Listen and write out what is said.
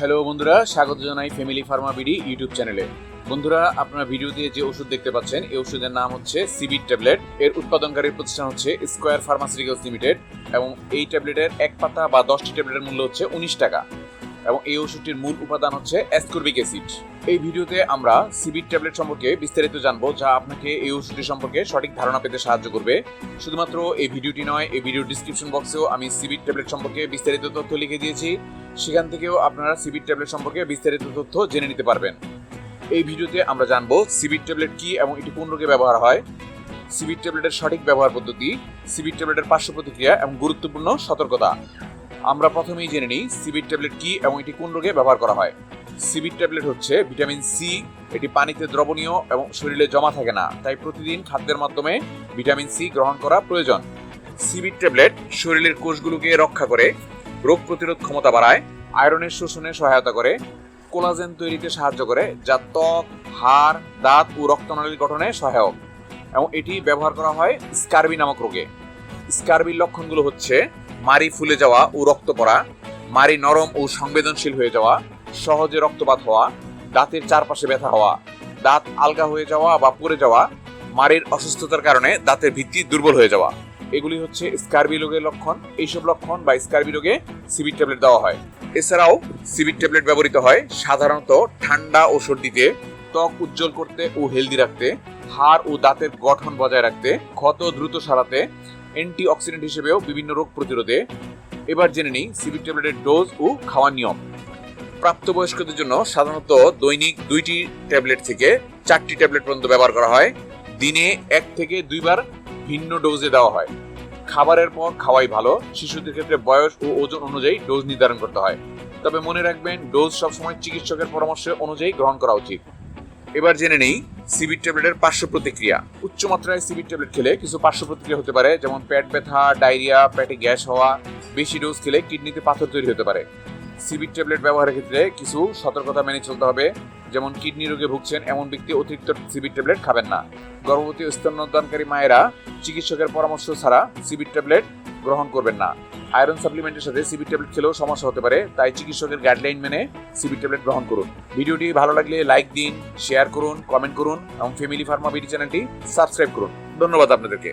Hello বন্ধুরা, স্বাগত জানাই ফ্যামিলি ফার্মা বিডি ইউটিউব চ্যানেলে বন্ধুরা, আপনারা দিয়ে যে ওষুধ দেখতে পাচ্ছেন, এই ওষুধের নাম হচ্ছে সিবিট ট্যাবলেট এর উৎপাদনকারী প্রতিষ্ঠান হচ্ছে স্কোয়ার ফার্মাসিউটিক্যালস লিমিটেড এবং এই ট্যাবলেটের এক পাতা বা দশটি ট্যাবলেটের মূল্য হচ্ছে উনিশ টাকা। এবং এই ওষুধটির মূল উপাদান হচ্ছে অ্যাসকর্বিক অ্যাসিড এই ভিডিওতে আমরা সিবিট ট্যাবলেট সম্পর্কে বিস্তারিত জানব, যা আপনাকে এই ওষুধটি সম্পর্কে সঠিক ধারণা পেতে সাহায্য করবে। শুধুমাত্র এই ভিডিওটি নয়, এই ভিডিওর ডিসক্রিপশন বক্সেও আমি সিবিট ট্যাবলেট সম্পর্কে বিস্তারিত তথ্য লিখে দিয়েছি। সেখান থেকেও আপনারা সিবিট ট্যাবলেট সম্পর্কে বিস্তারিত তথ্য জেনে নিতে পারবেন। এই ভিডিওতে আমরা জানব সিবিট ট্যাবলেট কি এবং এটি কোন রোগে ব্যবহার হয়। সিবিট ট্যাবলেটের সঠিক ব্যবহার পদ্ধতি সিবিট ট্যাবলেটের পার্শ্ব প্রতিক্রিয়া এবং গুরুত্বপূর্ণ সতর্কতা। আমরা প্রথমেই জেনে নিই সিবিট ট্যাবলেট কি এবং এটি কোন রোগে ব্যবহার করা হয়। সিবিট ট্যাবলেট হচ্ছে ভিটামিন সি, এটি পানিতে দ্রবণীয় এবং শরীরে জমা থাকে না, তাই প্রতিদিন খাদ্যের মাধ্যমে ভিটামিন সি গ্রহণ করা প্রয়োজন। সিবিট ট্যাবলেট শরীরের কোষগুলোকে রক্ষা করে, রোগ প্রতিরোধ ক্ষমতা বাড়ায়, আয়রনের শোষণে সহায়তা করে, কোলাজেন তৈরিতে সাহায্য করে, যা ত্বক, হাড়, দাঁত ও রক্তনালীর গঠনে সহায়ক এবং এটি ব্যবহার করা হয় স্কারবি নামক রোগে। স্কারবির লক্ষণগুলো হচ্ছে মারি ফুলে যাওয়া ও রক্ত পড়া, মারি নরম ও সংবেদনশীল হয়ে যাওয়া, সহজে রক্তপাত হওয়া, দাঁতের চারপাশে ব্যথা হওয়া, দাঁত আলগা হয়ে যাওয়া বা পড়ে যাওয়া, মারির অসুস্থতার কারণে দাঁতের ভিত্তি দুর্বল হয়ে যাওয়া। এগুলি হচ্ছে স্কারবি রোগের লক্ষণ। এইসব লক্ষণ বা স্কারবি রোগে সিবিট ট্যাবলেট দেওয়া হয়। এছাড়াও সিবিট ট্যাবলেট ব্যবহৃত হয় সাধারণত ঠান্ডা ও সর্দিতে, ত্বক উজ্জ্বল করতে ও হেলদি রাখতে, হাড় ও দাঁতের গঠন বজায় রাখতে, ক্ষত দ্রুত সারাতে অ্যান্টি অক্সিডেন্ট হিসেবেও বিভিন্ন রোগ প্রতিরোধে। এবার জেনে নিই সিবিট ট্যাবলেটের ডোজ ও খাওয়ার নিয়ম। প্রাপ্তবয়স্কদের জন্য সাধারণত দৈনিক দুইটি ট্যাবলেট থেকে চারটি ট্যাবলেট পর্যন্ত ব্যবহার করা হয়। দিনে এক থেকে দুইবার ভিন্ন ডোজে দেওয়া হয়। খাবারের পর খাওয়াই ভালো। শিশুদের ক্ষেত্রে বয়স ও ওজন অনুযায়ী ডোজ নির্ধারণ করতে হয়। তবে মনে রাখবেন, ডোজ সবসময় চিকিৎসকের পরামর্শ অনুযায়ী গ্রহণ করা উচিত। এবার জেনে নেই সিবিট ট্যাবলেটের পার্শ্ব প্রতিক্রিয়া। উচ্চ মাত্রায় সিবিট ট্যাবলেট খেলে কিছু পার্শ্ব প্রতিক্রিয়া হতে পারে, যেমন পেট ব্যথা, ডায়রিয়া, পেটে গ্যাস হওয়া, বেশি ডোজ খেলে কিডনিতে পাথর তৈরি হতে পারে। সিবিট ট্যাবলেট ব্যবহারের ক্ষেত্রে কিছু সতর্কতা মেনে চলতে হবে, যেমন কিডনি রোগে ভুগছেন এমন ব্যক্তি অতিরিক্ত সিবিট ট্যাবলেট খাবেন না। গর্ভবতী স্তন্যদানকারী মায়েরা চিকিৎসকের পরামর্শ ছাড়া সিবিট ট্যাবলেট গ্রহণ করবেন না। আয়রন সাপ্লিমেন্টের সাথে সিবি ট্যাবলেট খেলেও সমস্যা হতে পারে, তাই চিকিৎসকের গাইডলাইন মেনে সিবি ট্যাবলেট গ্রহণ করুন। ভিডিওটি ভালো লাগলে লাইক দিন শেয়ার করুন কমেন্ট করুন, এবং ফ্যামিলি ফার্মা বিডি চ্যানেলটি সাবস্ক্রাইব করুন। ধন্যবাদ আপনাদেরকে।